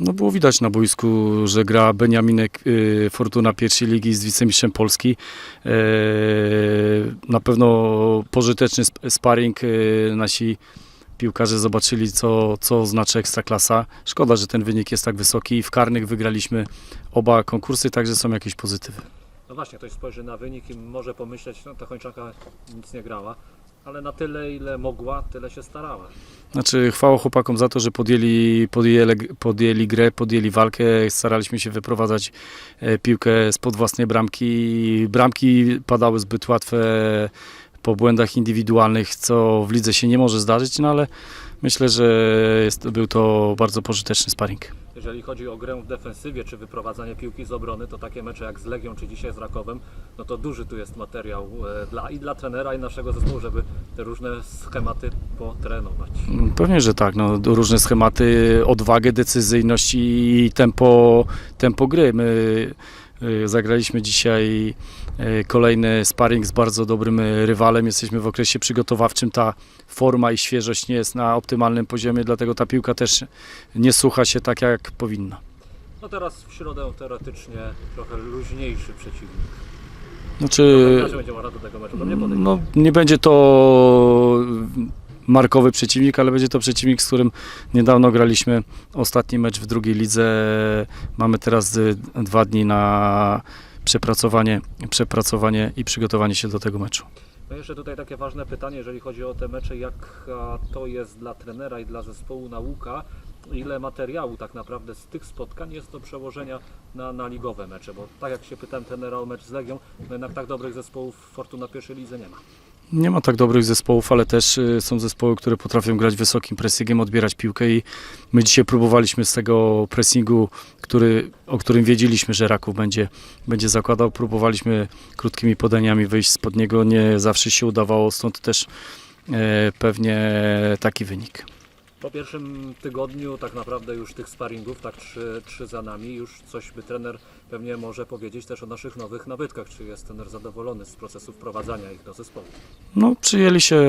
No było widać na boisku, że gra Beniaminek y, Fortuna pierwszej ligi z wicemistrzem Polski. E, Na pewno pożyteczny sp- sparring. y, Nasi piłkarze zobaczyli, co, co znaczy Ekstraklasa. Szkoda, że ten wynik jest tak wysoki. W karnych wygraliśmy oba konkursy, także są jakieś pozytywy. No właśnie, ktoś spojrzy na wynik i może pomyśleć, no ta kończanka nic nie grała, ale na tyle, ile mogła, tyle się starała. Znaczy, chwała chłopakom za to, że podjęli, podjęli, podjęli grę, podjęli walkę. Staraliśmy się wyprowadzać e, piłkę spod własnej bramki. Bramki padały zbyt łatwe po błędach indywidualnych, co w lidze się nie może zdarzyć, no ale myślę, że jest, był to bardzo pożyteczny sparring. Jeżeli chodzi o grę w defensywie czy wyprowadzanie piłki z obrony, to takie mecze jak z Legią czy dzisiaj z Rakowem, no to duży tu jest materiał e, dla, i dla trenera i naszego zespołu, żeby te różne schematy potrenować. Pewnie, że tak. No, różne schematy, odwagę, decyzyjność i tempo, tempo gry. My y, zagraliśmy dzisiaj kolejny sparring z bardzo dobrym y, rywalem. Jesteśmy w okresie przygotowawczym. Ta forma i świeżość nie jest na optymalnym poziomie, dlatego ta piłka też nie słucha się tak, jak powinna. No teraz w środę teoretycznie trochę luźniejszy przeciwnik. Znaczy, mnie podejść. no, nie będzie to markowy przeciwnik, ale będzie to przeciwnik, z którym niedawno graliśmy ostatni mecz w drugiej lidze. Mamy teraz y, dwa dni na przepracowanie, przepracowanie i przygotowanie się do tego meczu. No jeszcze tutaj takie ważne pytanie, jeżeli chodzi o te mecze, jaka to jest dla trenera i dla zespołu nauka, ile materiału tak naprawdę z tych spotkań jest do przełożenia na, na ligowe mecze, bo tak jak się pytałem trenera o mecz z Legią, no jednak tak dobrych zespołów Fortuna pierwszej lidze nie ma. Nie ma tak dobrych zespołów, ale też y, są zespoły, które potrafią grać wysokim pressingiem, odbierać piłkę i my dzisiaj próbowaliśmy z tego pressingu, który, o którym wiedzieliśmy, że Raków będzie, będzie zakładał, próbowaliśmy krótkimi podaniami wyjść spod niego, nie zawsze się udawało, stąd też e, pewnie taki wynik. Po pierwszym tygodniu tak naprawdę już tych sparingów, tak trzy, trzy za nami, już coś by trener pewnie może powiedzieć też o naszych nowych nabytkach. Czy jest trener zadowolony z procesu wprowadzania ich do zespołu? No, przyjęli się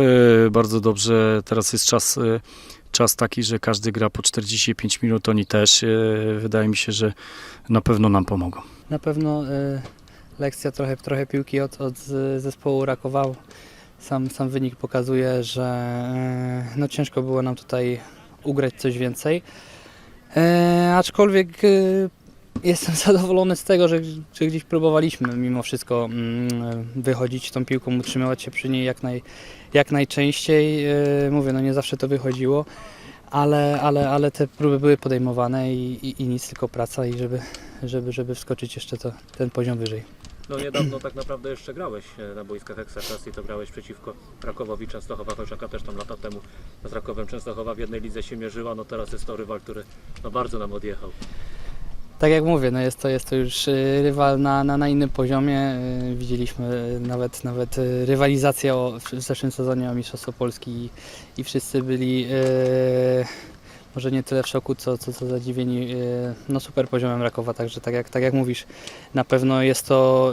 bardzo dobrze. Teraz jest czas, e, czas taki, że każdy gra po 45 minut, oni też. E, Wydaje mi się, że na pewno nam pomogą. Na pewno y, lekcja trochę, trochę piłki od, od zespołu Rakowa. Sam, sam wynik pokazuje, że y, no ciężko było nam tutaj ugrać coś więcej. E, aczkolwiek y, jestem zadowolony z tego, że, że gdzieś próbowaliśmy mimo wszystko mm, wychodzić tą piłką, utrzymywać się przy niej jak, naj, jak najczęściej. E, mówię, no nie zawsze to wychodziło. Ale, ale, ale te próby były podejmowane i, i, i nic, tylko praca i żeby, żeby, żeby wskoczyć jeszcze to, ten poziom wyżej. No niedawno tak naprawdę jeszcze grałeś e, na boiskach Ekstraklasy to grałeś przeciwko Rakowowi Częstochowa, chociaż też tam lata temu z Rakowem Częstochowa w jednej lidze się mierzyła, no teraz jest to rywal, który no bardzo nam odjechał. Tak jak mówię, no jest, to, jest to już y, rywal na, na, na innym poziomie. Y, Widzieliśmy nawet, nawet rywalizację o, w zeszłym sezonie o Mistrzostwo Polski i, i wszyscy byli y, może nie tyle w szoku, co, co, co zadziwieni y, no super poziomem Rakowa. Także tak jak, tak jak mówisz, na pewno jest to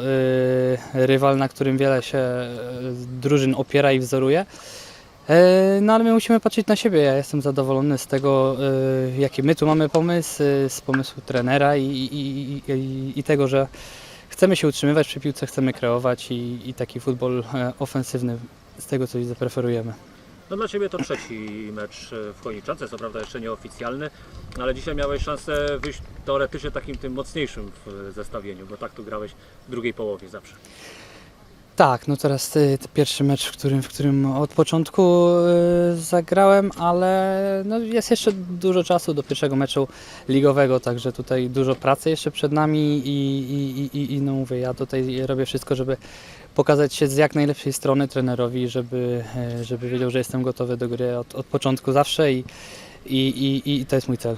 y, rywal, na którym wiele się y, drużyn opiera i wzoruje. E, No ale my musimy patrzeć na siebie. Ja jestem zadowolony z tego, e, jaki my tu mamy pomysł, e, z pomysłu trenera i, i, i, i, tego, że chcemy się utrzymywać przy piłce, chcemy kreować i, i taki futbol e, ofensywny z tego, co widzę, preferujemy. No dla Ciebie to trzeci mecz e, w Chojniczance, co prawda jeszcze nieoficjalny, ale dzisiaj miałeś szansę wyjść teoretycznie takim tym mocniejszym w e, zestawieniu, bo tak tu grałeś w drugiej połowie zawsze. Tak, no teraz y, to pierwszy mecz, w którym, w którym od początku y, zagrałem, ale no jest jeszcze dużo czasu do pierwszego meczu ligowego, także tutaj dużo pracy jeszcze przed nami i, i, i, i no mówię, ja tutaj robię wszystko, żeby pokazać się z jak najlepszej strony trenerowi, żeby, e, żeby wiedział, że jestem gotowy do gry od, od początku zawsze i, i, i, i to jest mój cel.